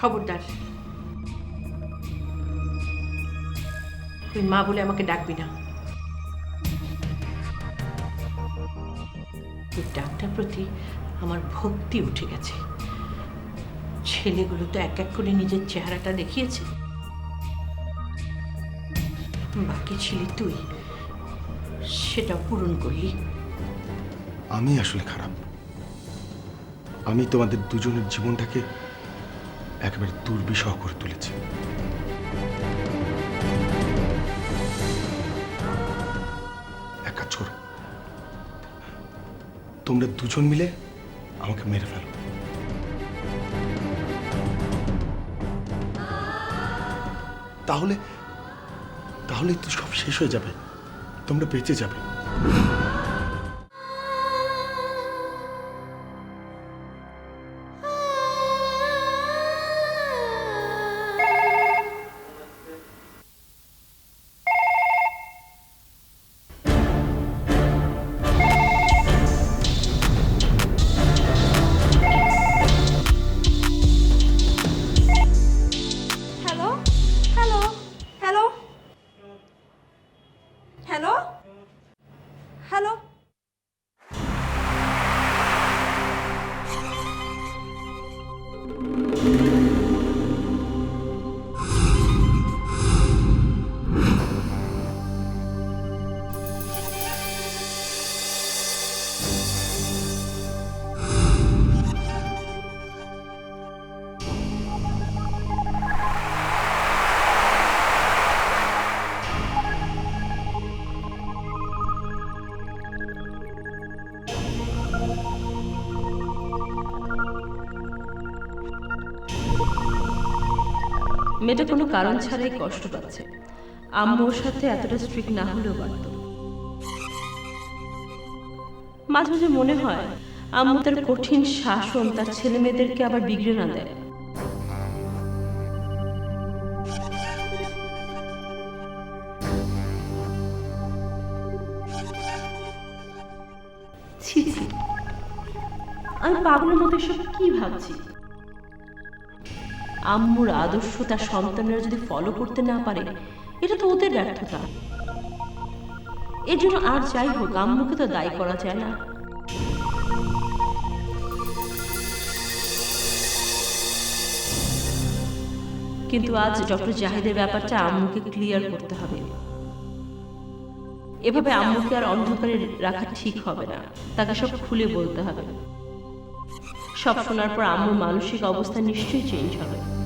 খবরদার। তুই মা বলে আমাকে ডাকবি না। তোর ডাকটার প্রতি আমার ভক্তি উঠে গেছে। ছেলেগুলো তো এক এক করে নিজের চেহারাটা দেখিয়েছে। বাকি ছিলি তুই সেটা পূরণ করলি। আমি আসলে খারাপ। আমি তোমাদের দুজনের জীবনটাকে একেবারে দুর্বিষহ করে তুলেছি। এক কাজ করো। তোমরা দুজন মিলে আমাকে মেরে ফেলো। তাহলে তাহলে তো সব শেষ হয়ে যাবে। তোমরা বেঁচে যাবে। মেয়েটা কোনো কারণ ছাড়াই কষ্ট পাচ্ছে। আম্মুর সাথে এতটা স্ট্রিক্ট না হলেও পারত। মাঝে মাঝে মনে হয়, আম্মু তার কঠিন শাসন, তার ছেলে মেয়েদেরকে আবার বিগড়ে না দেয়। আমি পাগলের মতো এসব কি ভাবছি? আম্মুর আদর্শ তার সন্তানরা যদি ফলো করতে না পারে, এটা তো ওদের ব্যর্থতা। এর জন্য আর যাই হোক, আম্মুকে তো দায়ী করা যায় না। কিন্তু আজ ডক্টর জাহিদের ব্যাপারটা আম্মুকে ক্লিয়ার করতে হবে। এভাবে আম্মুকে আর অন্ধকারে রাখা ঠিক হবে না। তাকে সব খুলে বলতে হবে। সব শোনার পর আম্মুর মানসিক অবস্থা নিশ্চয়ই চেঞ্জ হবে।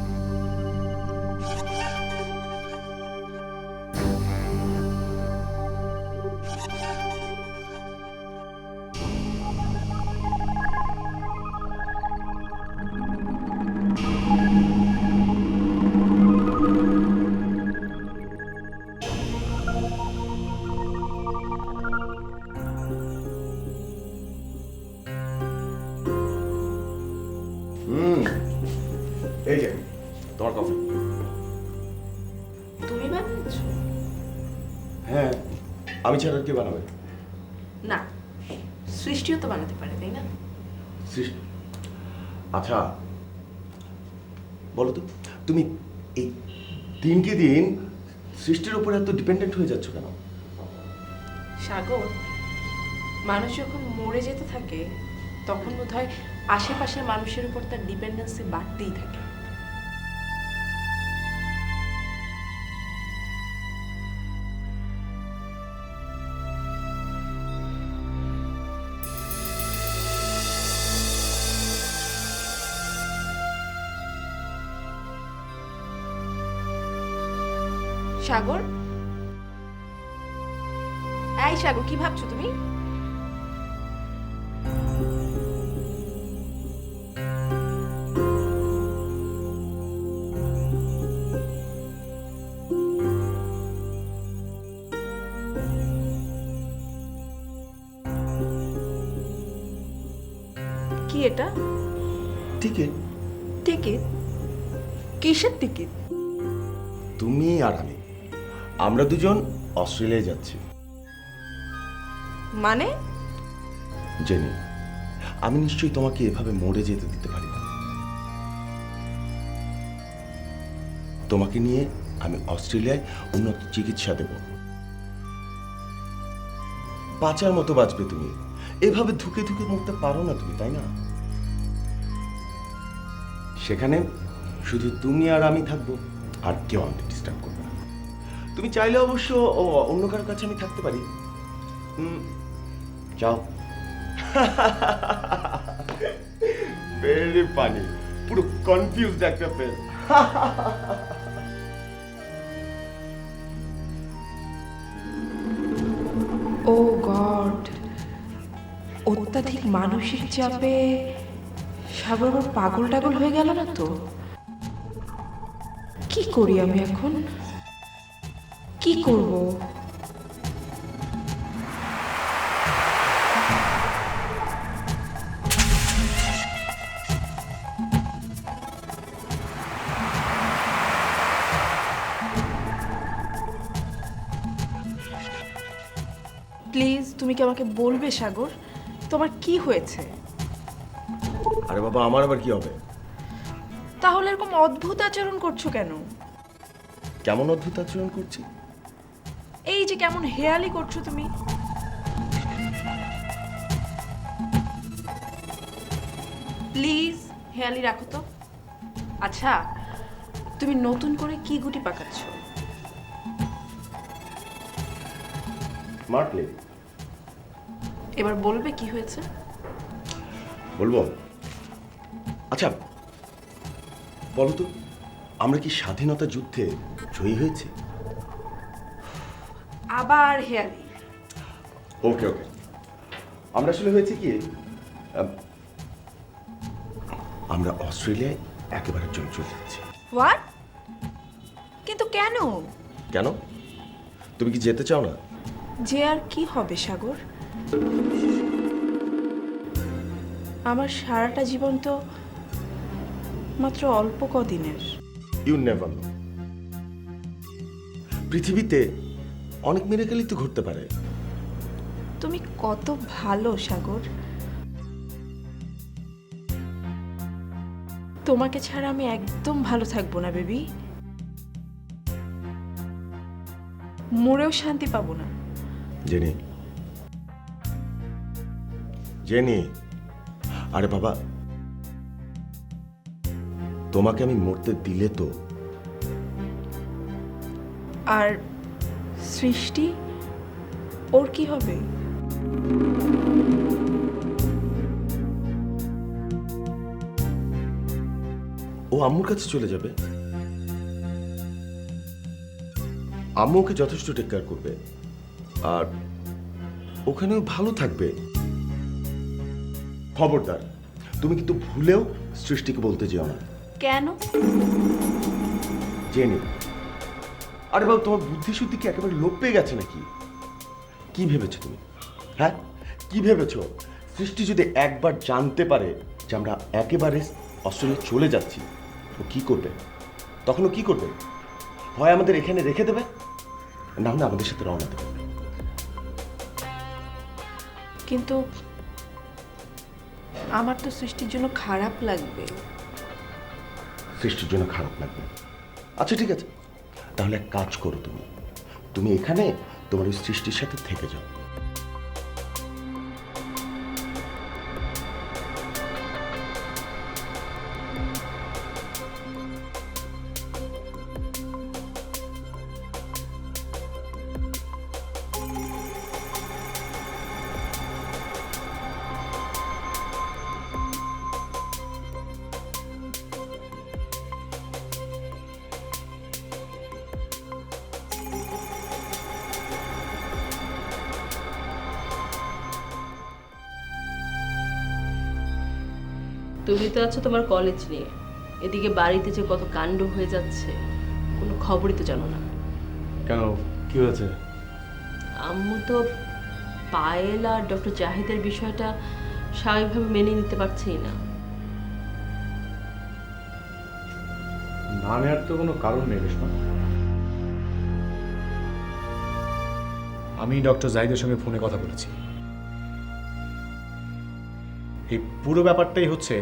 কে বানাবে? না সৃষ্টিও তো বানাতে পারে তাই না? সৃষ্টি? আচ্ছা বলো তো তুমি এই দিনকে দিন সৃষ্টির উপরে এত ডিপেন্ডেন্ট হয়ে যাচ্ছ কেন? সাগর মানুষ যখন মরে যেতে থাকে তখন বোধ হয় আশেপাশের মানুষের উপর তার ডিপেন্ডেন্সি বাড়তেই থাকে। সাগর? এই সাগর কি ভাবছ তুমি? কি এটা? টিকিট টিকিট কিসের টিকিট তুমি আর আমি। আমরা দুজন অস্ট্রেলিয়ায় যাচ্ছি। মানে? জেনি আমি নিশ্চয়ই তোমাকে এভাবে মরে যেতে দিতে পারি না। তোমাকে নিয়ে আমি অস্ট্রেলিয়ায় উন্নত চিকিৎসা দেব। বাঁচার মতো বাঁচবে তুমি। এভাবে ধুকে ধুকে মরতে পারো না তুমি তাই না? সেখানে শুধু তুমি আর আমি থাকব আর কেউ আমাকে ডিস্টার্ব করবে তুমি চাইলে অবশ্য ও অন্য কারোর কাছে আমি থাকতে পারি। যাও। ভেরি ফানি পুরো কনফিউজড একটা ফেস ও গড অত্যাধিক মানসিক চাপে সাগর পাগল টাগল হয়ে গেল না তো? কি করি আমি এখন? করব? প্লিজ তুমি কি আমাকে বলবে সাগর? তোমার কি হয়েছে? আরে বাবা আমার আবার কি হবে? তাহলে এরকম অদ্ভুত আচরণ করছ কেন? কেমন অদ্ভুত আচরণ করছি? এই যে কেমন হেয়ালি করছ তুমি। প্লিজ হেয়ালি রাখো তো। আচ্ছা তুমি নতুন করে কি গুটি পাকাচ্ছ? এবার বলবে কি হয়েছে? বলব? আচ্ছা বলো তো আমরা কি স্বাধীনতা যুদ্ধে জয়ী হয়েছি? আবার হেয়ালি। ওকে ওকে আমরা আসলে হয়েছে কি আম, আমরা অস্ট্রেলিয়ায় একেবারে জন্য চলে যাচ্ছি। হোয়াট কিন্তু কেন? কেন? তুমি কি যেতে চাও না? যে আর কি হবে সাগর? আমার সারাটা জীবন তো মাত্র অল্প কদিনের। ইউ নেভার নো পৃথিবীতে অনেক মিরাকেলই তো ঘটতে পারে। তুমি কত ভালো সাগর। তোমাকে ছাড়া আমি একদম ভালো থাকব না বেবি। মরেও শান্তি পাবো না। জেনি। জেনি। আরে বাবা। তোমাকে আমি মরতে দিলে তো। আর সৃষ্টি ওর কি হবে? ও আম্মুর কাছে চলে যাবে। আম্মু ওকে যথেষ্ট টেক কেয়ার করবে। আর ওখানেও ভালো থাকবে। খবরদার তুমি কিন্তু ভুলেও সৃষ্টিকে বলতে যেও না। কেন? জেনে আরে বাবু তোমার বুদ্ধি শুদ্ধি কি একেবারে লোপ পেয়ে গেছে নাকি? কি ভেবেছো তুমি? হ্যাঁ? কি ভেবেছো? সৃষ্টি যদি একবার জানতে পারে যে আমরা একেবারে অস্ট্রেলিয়া চলে যাচ্ছি ও কি করবে? তখন ও কি করবে? হয় আমাদের এখানে রেখে দেবে? না হলে আমাদের সাথে রওনা দেবে। কিন্তু আমার তো সৃষ্টির জন্য খারাপ লাগবে। সৃষ্টির জন্য খারাপ লাগবে। আচ্ছা ঠিক আছে। তাহলে এক কাজ করো তুমি। তুমি এখানে তোমার ওই সৃষ্টির সাথে থেকে যাও। তুমি তো আছো তোমার কলেজ নিয়ে। এদিকে বাড়িতে যে কত কাণ্ড হয়ে যাচ্ছে কোনো খবরই তো জানো না। কেন? কি হয়েছে? আম্মু তো পায়েল আর ডক্টর জাহিদের বিষয়টা স্বাভাবিকভাবে মেনে নিতে পারছেই না। না নেওয়ার তো কোনো কারণ নেই রেশমা। আমি ডক্টর জাহিদের সঙ্গে ফোনে কথা বলেছি। এই পুরো ব্যাপারটাই হচ্ছে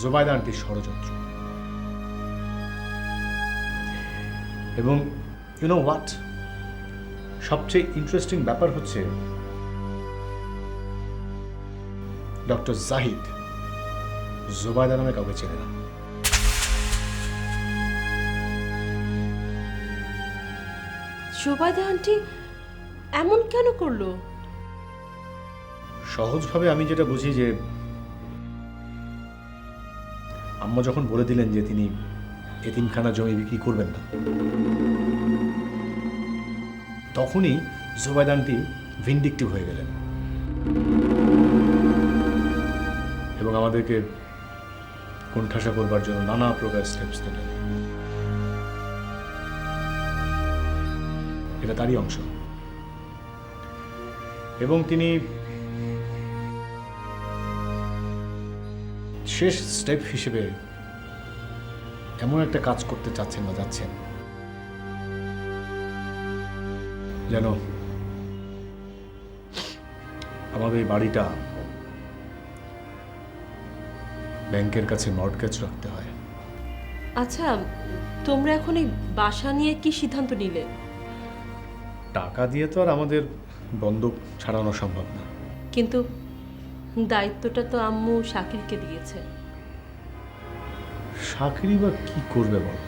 জোবায়দা আন্টির ষড়যন্ত্র। এবং ইউ নো হোয়াট সবচেয়ে ইন্টারেস্টিং ব্যাপার হচ্ছে ডক্টর জাহিদ জোবায়দা নামে কাউকে চেনে না। সুবাইদা আন্টি এমন কেন করল? সহজভাবে আমি যেটা বুঝি যে আম্মা যখন বলে দিলেন যে তিনি এতিমখানা জমি বিক্রি করবেন না, তখনই জোবায়দানটি ভিন্ডিকটিভ হয়ে গেলেন এবং আমাদেরকে কোণঠাসা করবার জন্য নানা প্রকার স্টেপস নিলেন এটা তারই অংশ। এবং তিনি শেষ স্টেপ হিসেবে এমন একটা কাজ করতে চাচ্ছেন বা যাচ্ছেন। যেন আমাদের এই বাড়িটা ব্যাংকের কাছে মর্টগেজ রাখতে হয়। আচ্ছা তোমরা এখন এই বাসা নিয়ে কি সিদ্ধান্ত নিলে? টাকা দিয়ে তো আর আমাদের বন্ধক ছাড়ানো সম্ভব না। কিন্তু দায়িত্বটা তো আম্মু শাকিরকে দিয়েছে। চাকরি বা কি করবে বল?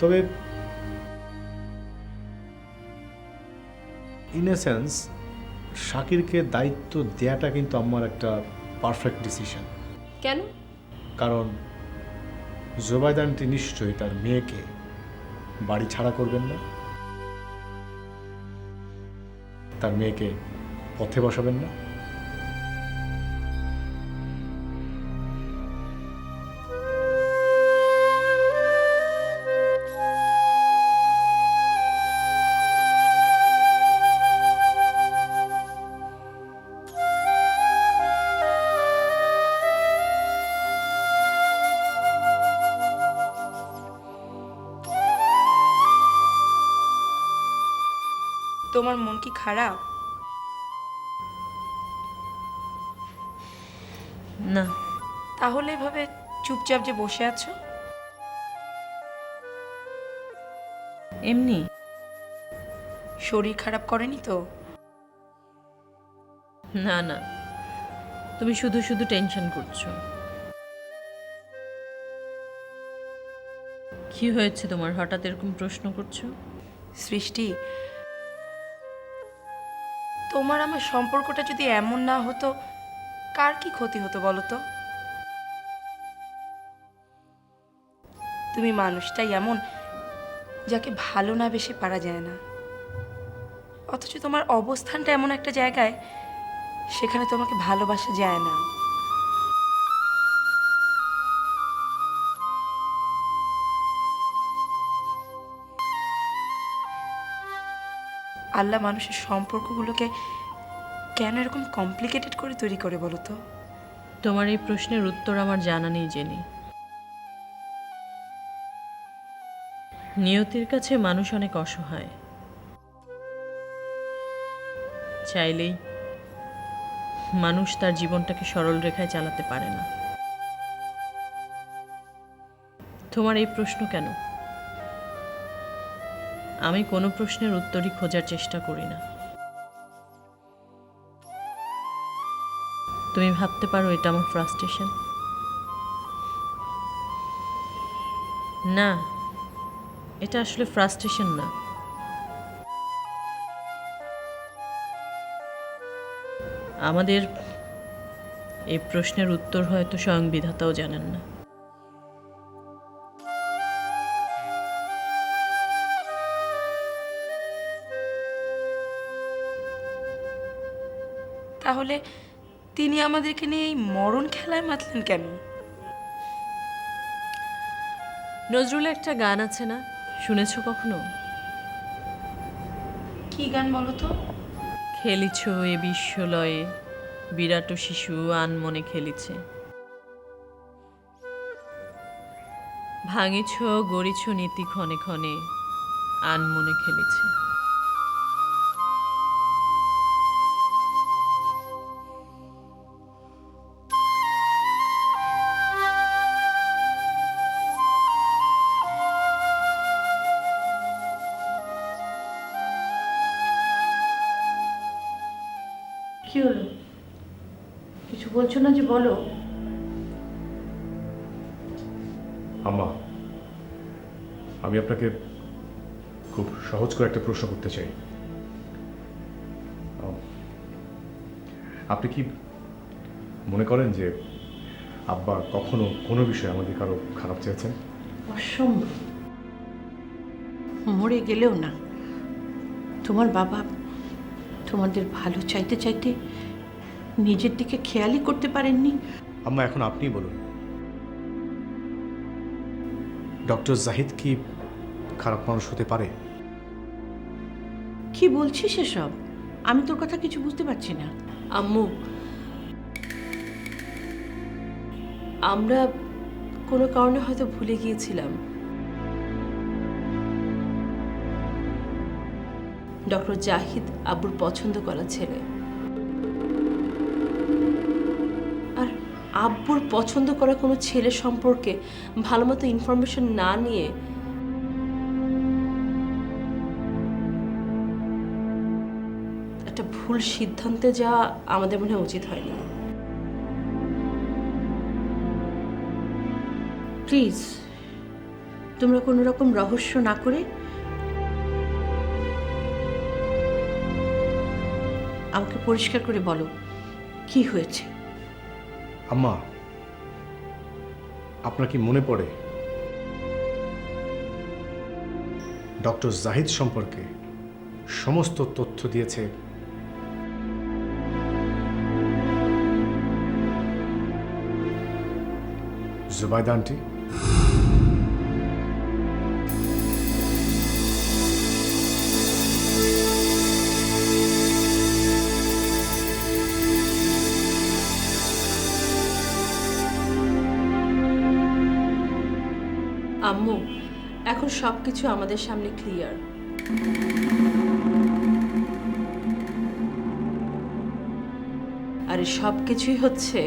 তবে ইন এ সেন্স শাকিরকে দায়িত্ব দেয়াটা কিন্তু আমার একটা পারফেক্ট ডিসিশন কেন? কারণ জোবায়দানটি নিশ্চয়ই তার মেয়েকে বাড়ি ছাড়া করবেন না। তার মেয়েকে পথে বসাবেন না। তোমার মন কি খারাপ? না। তাহলে এভাবে চুপচাপ যে বসে আছো? এমনি। শরীর খারাপ করেনি তো? না না। তুমি শুধু শুধু টেনশন করছ। কি হয়েছে তোমার? হঠাৎ এরকম প্রশ্ন করছ? সৃষ্টি তোমার আমার সম্পর্কটা যদি এমন না হতো কার কি ক্ষতি হতো বলো তো? তুমি মানুষটাই এমন যাকে ভালো না বেশি পারা যায় না। অথচ তোমার অবস্থানটা এমন একটা জায়গায় সেখানে তোমাকে ভালোবাসা যায় না। আল্লাহ মানুষের সম্পর্কগুলোকে কেন এরকম কমপ্লিকেটেড করে তৈরি করে বলো তো? তোমার এই প্রশ্নের উত্তর আমার জানা নেই, জেনি। নিয়তির কাছে মানুষ অনেক অসহায়। চাইলেই মানুষ তার জীবনটাকে সরল রেখায় চালাতে পারে না। তোমার এই প্রশ্ন কেন? আমি কোনো প্রশ্নের উত্তরই খোঁজার চেষ্টা করি না। তুমি ভাবতে পারো এটা আমার ফ্রাস্ট্রেশন না, এটা আসলে ফ্রাস্ট্রেশন না। আমাদের এই প্রশ্নের উত্তর হয়তো স্বয়ং বিধাতাও জানেন না। তাহলে তিনি আমাদেরকে নিয়ে এই মরণ খেলায় মাতলেন কেন? নজরুলের একটা গান আছে না? শুনেছো কখনো? কি গান বলো তো? খেলিছ এ বিশ্বলয়ে বিরাট শিশু আনমনে খেলিছে। ভাঙিছ গড়িছ নীতি ক্ষণে ক্ষণে আনমনে খেলিছে। কি হলো? কিছু বলছো না যে বলো? আম্মা আমি আপনাকে খুব সহজ করে একটা প্রশ্ন করতে চাই। আপনি কি মনে করেন যে আব্বা কখনো কোনো বিষয়ে আমাদের কারও খারাপ চেয়েছেন? অসম্ভব। মরে গেলেও না। তোমার বাবা তোমাদের ভালো চাইতে চাইতে নিজের দিকে খেয়ালই করতে পারেননি। আম্মা এখন আপনি বলুন। ডক্টর জাহিদ কি খারাপ মানুষ হতে পারে? কি বলছিস এসব? আমি তোর কথা কিছু বুঝতে পারছি না। আম্মু আমরা কোনো কারণে হয়তো ভুলে গিয়েছিলাম। ডক্টর জাহিদ আব্বুর পছন্দ করা ছেলে। আর আব্বুর পছন্দ করা কোনো ছেলে সম্পর্কে ভালো মতো ইনফরমেশন না নিয়ে একটা ভুল সিদ্ধান্তে যা আমাদের মনে উচিত হয়নি। প্লিজ তোমরা কোনো রকম রহস্য না করে আমাকে পরিষ্কার করে বলো, কি হয়েছে? আম্মা, আপনার কি মনে পড়ে? ডক্টর জাহিদ সম্পর্কে সমস্ত তথ্য দিয়েছে। জুবাইদা আন্টি? এখন সব কিছু আমাদের সামনে ক্লিয়ার আর সব কিছুই হচ্ছে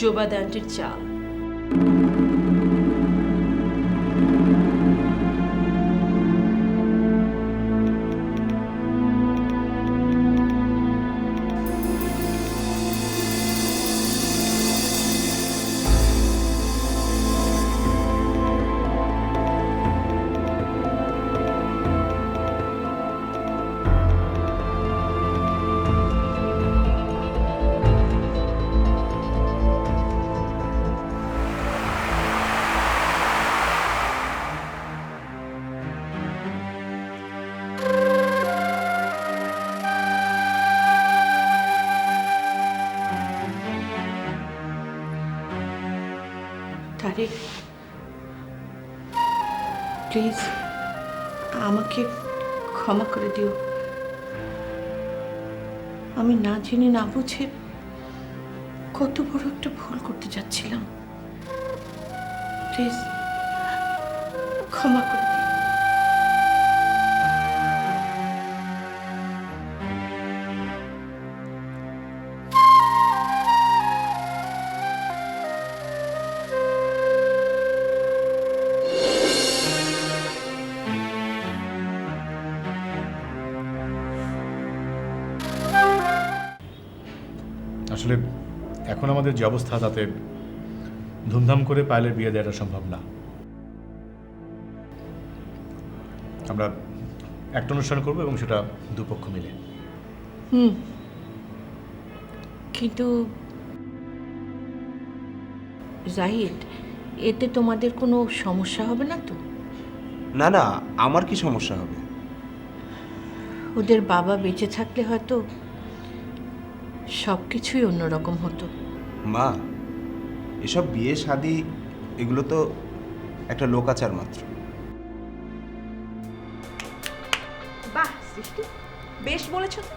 জোবাদ আন্টির চাল। তারেক প্লিজ আমাকে ক্ষমা করে দিও। আমি না জেনে, না বুঝে কত বড় একটা ভুল করতে যাচ্ছিলাম। প্লিজ ক্ষমা করে। আসলে এখন আমাদের যে অবস্থা তাতে ধুমধাম করে পায়েলের বিয়ে দেওয়াটা সম্ভব না। আমরা একটা অনুষ্ঠান করব এবং সেটা দুপক্ষ মিলে। হুম। কিন্তু জাহিদ এতে তোমাদের কোনো সমস্যা হবে না তো? না না আমার কি সমস্যা হবে? ওদের বাবা বেঁচে থাকলে হয়তো সব কিছুই অন্যরকম হতো। মা এসব বিয়ে শাদি এগুলো তো একটা লোকাচার মাত্র। বাহ সৃষ্টি বেশ বলেছ তো।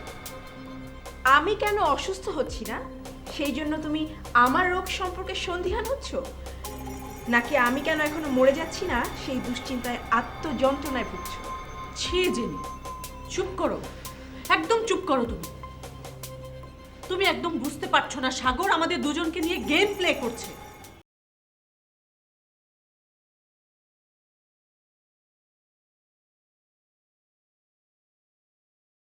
আমি কেন অসুস্থ হচ্ছি না? সেই জন্য তুমি আমার রোগ সম্পর্কে সন্দিহান হচ্ছ? নাকি আমি কেন এখনও মরে যাচ্ছি না? সেই দুশ্চিন্তায় আত্মযন্ত্রণায় ভুগছো। ছি জেনে চুপ করো। একদম চুপ করো তুমি। তুমি একদম বুঝতে পারছ না সাগর আমাদের দুজনকে নিয়ে গেম প্লে করছে।